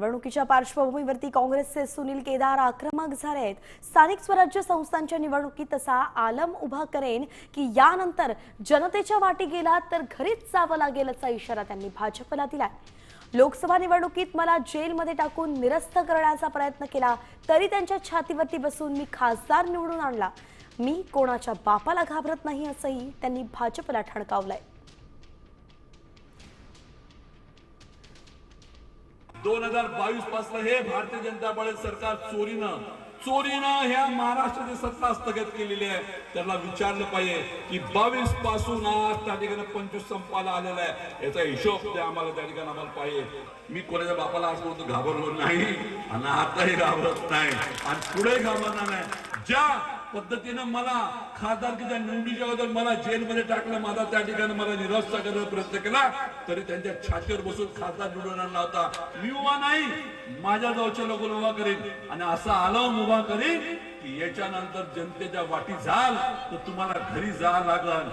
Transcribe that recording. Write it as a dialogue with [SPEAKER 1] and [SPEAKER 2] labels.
[SPEAKER 1] निवडणुकीच्या पार्श्वभूमीवरती काँग्रेसचे सुनील केदार आक्रमक झाले आहेत. स्थानिक स्वराज्य संस्थांच्या निवडणुकीत तसा आलम उभा करेन की यानंतर जनतेच्या वाटी गेला तर घरीच जावं लागेल असा इशारा त्यांनी भाजपला दिलाय. लोकसभा निवडणुकीत मला जेलमध्ये टाकून निरस्त करण्याचा प्रयत्न केला तरी त्यांच्या छातीवरती बसून मी खासदार निवडून आणला. मी कोणाच्या बापाला घाबरत नाही असंही त्यांनी भाजपला ठणकावलंय.
[SPEAKER 2] दोन हजार बावीसपासून हे भारतीय जनता पार्टी सरकार चोरीनं चोरीनं ह्या महाराष्ट्राची सत्ता स्थगित केलेली आहे. त्यांना विचारलं पाहिजे की बावीसपासून आज त्या ठिकाणी पंचवीस संपाला आलेला आहे. याचा हिशोब ते आम्हाला त्या ठिकाणी आम्हाला पाहिजे. मी कोणाच्या बापाला आजपर्यंत घाबरलो नाही. आणि आताही घाबरत नाही. आणि पुढे घाबरणार नाही. ज्या पद्धतीनं मला खासदारकीच्या निवडीच्या अगोदर मला जेलमध्ये टाकलं माझा त्या ठिकाणी मला निराश करण्याचा प्रयत्न केला तरी त्यांच्या छातीवर बसून खासदार निवडून आणला होता. मी उभा नाही माझ्या जवळच्या लोक उभा करीन. आणि असा आलम उभा करीन की याच्यानंतर जनतेच्या वाटी जाल तर तुम्हाला घरी जा लागल.